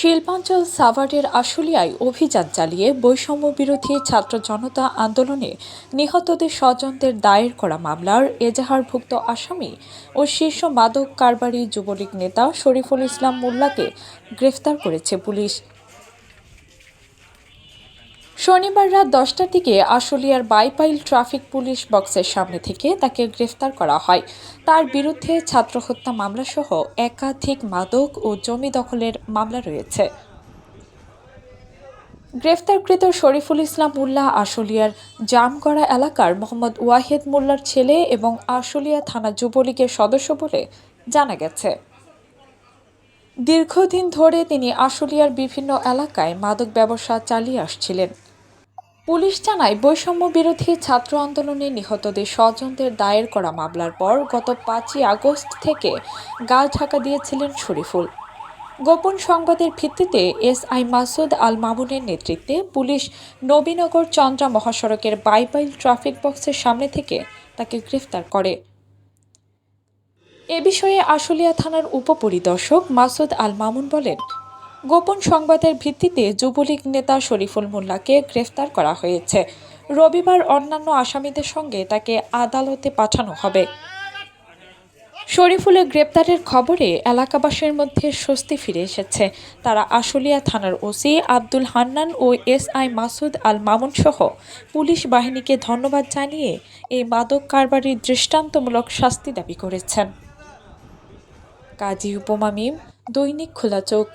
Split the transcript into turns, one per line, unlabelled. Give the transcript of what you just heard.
শিল্পাঞ্চল সাভারের আশুলিয়ায় অভিযান চালিয়ে বৈষম্য বিরোধী ছাত্র জনতা আন্দোলনে নিহতদের স্বজনদের দায়ের করা মামলার এজাহারভুক্ত আসামি ও শীর্ষ মাদক কারবারি যুবলীগ নেতা শরীফুল ইসলাম মোল্লাকে গ্রেফতার করেছে পুলিশ। শনিবার রাত দশটার দিকে আশুলিয়ার বাইপাইল ট্রাফিক পুলিশ বক্সের সামনে থেকে তাকে গ্রেফতার করা হয়। তার বিরুদ্ধে ছাত্র হত্যা মামলাসহ একাধিক মাদক ও জমি দখলের মামলা রয়েছে। গ্রেফতারকৃত শরীফুল ইসলাম মোল্লা আশুলিয়ার জামগড়া এলাকার মোহাম্মদ ওয়াহেদ মোল্লার ছেলে এবং আশুলিয়া থানা যুবলীগের সদস্য বলে জানা গেছে। দীর্ঘদিন ধরে তিনি আশুলিয়ার বিভিন্ন এলাকায় মাদক ব্যবসা চালিয়ে আসছিলেন। পুলিশ জানায়, বৈষম্য বিরোধী ছাত্র আন্দোলনে নিহতদের স্বজনদের দায়ের করা মামলার পর গত পাঁচই আগস্ট থেকে গা ঢাকা দিয়েছিলেন শরীফুল। গোপন সংবাদের ভিত্তিতে এস আই মাসুদ আল মামুনের নেতৃত্বে পুলিশ নবীনগর চন্দ্রা মহাসড়কের বাইবাইল ট্রাফিক বক্সের সামনে থেকে তাকে গ্রেফতার করে। এ বিষয়ে আশুলিয়া থানার উপপরিদর্শক মাসুদ আল মামুন বলেন গোপন সংবাদের ভিত্তিতে যুবলীগ নেতা শরীফুল মোল্লাকে গ্রেফতার করা হয়েছে। রবিবার অন্যান্য আসামিদের সঙ্গে তাকে আদালতে পাঠানো হবে। শরীফুলের গ্রেপ্তারের খবরে এলাকাবাসীর মধ্যে স্বস্তি ফিরে এসেছে। তারা আশুলিয়া থানার ওসি আব্দুল হান্নান ও এস আই মাসুদ আল মামুন সহ পুলিশ বাহিনীকে ধন্যবাদ জানিয়ে এই মাদক কারবারির দৃষ্টান্তমূলক শাস্তি দাবি করেছেন। কাজী উপমা মিম, দৈনিক খোলা চোখ।